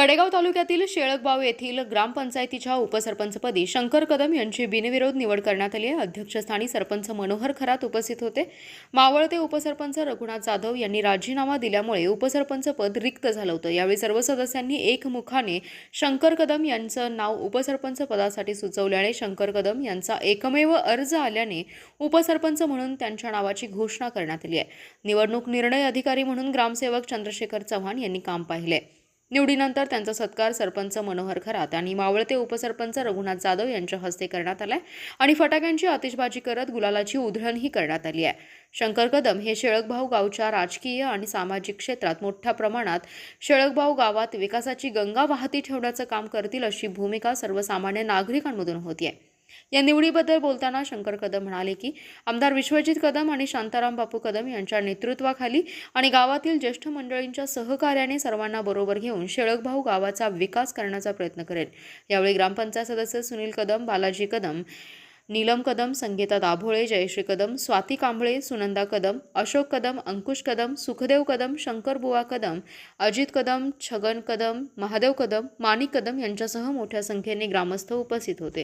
कडेगाव तालुक्यातील शेळकबाव येथील ग्रामपंचायतीच्या उपसरपंचपदी शंकर कदम यांची बिनविरोध निवड करण्यात आली आहे. अध्यक्षस्थानी सरपंच मनोहर खरात उपस्थित होते. मावळते उपसरपंच रघुनाथ जाधव यांनी राजीनामा दिल्यामुळे उपसरपंच पद रिक्त झालं होतं. यावेळी सर्व सदस्यांनी एकमुखाने शंकर कदम यांचं नाव उपसरपंच पदासाठी सुचवल्याने शंकर कदम यांचा एकमेव अर्ज आल्याने उपसरपंच म्हणून त्यांच्या नावाची घोषणा करण्यात आली आहे. निवडणूक निर्णय अधिकारी म्हणून ग्रामसेवक चंद्रशेखर चव्हाण यांनी काम पाहिले. निवडीनंतर त्यांचा सत्कार सरपंच मनोहर खरात आणि मावळते उपसरपंच रघुनाथ जाधव यांच्या हस्ते करण्यात आलाय. आणि फटाक्यांची आतिषबाजी करत गुलालाची उधळणही करण्यात आली आहे. शंकर कदम हे शेळकभाऊ गावच्या राजकीय आणि सामाजिक क्षेत्रात मोठ्या प्रमाणात शेळकभाऊ गावात विकासाची गंगा वाहती ठेवण्याचं काम करतील अशी भूमिका सर्वसामान्य नागरिकांमधून होती आहे या निवडीबद्दल बोलताना शंकर कदम म्हणाले की आमदार विश्वजित कदम आणि शांताराम बापू कदम यांच्या नेतृत्वाखाली आणि गावातील ज्येष्ठ मंडळींच्या सहकार्याने सर्वांना बरोबर घेऊन शेळकभाऊ गावाचा विकास करण्याचा प्रयत्न करेल. यावेळी ग्रामपंचायत सदस्य सुनील कदम बालाजी कदम नीलम कदम संगीता दाभोळे जयश्री कदम स्वाती कांबळे सुनंदा कदम अशोक कदम अंकुश कदम सुखदेव कदम शंकरबुवा कदम अजित कदम छगन कदम महादेव कदम माणिक कदम यांच्यासह मोठ्या संख्येने ग्रामस्थ उपस्थित होते.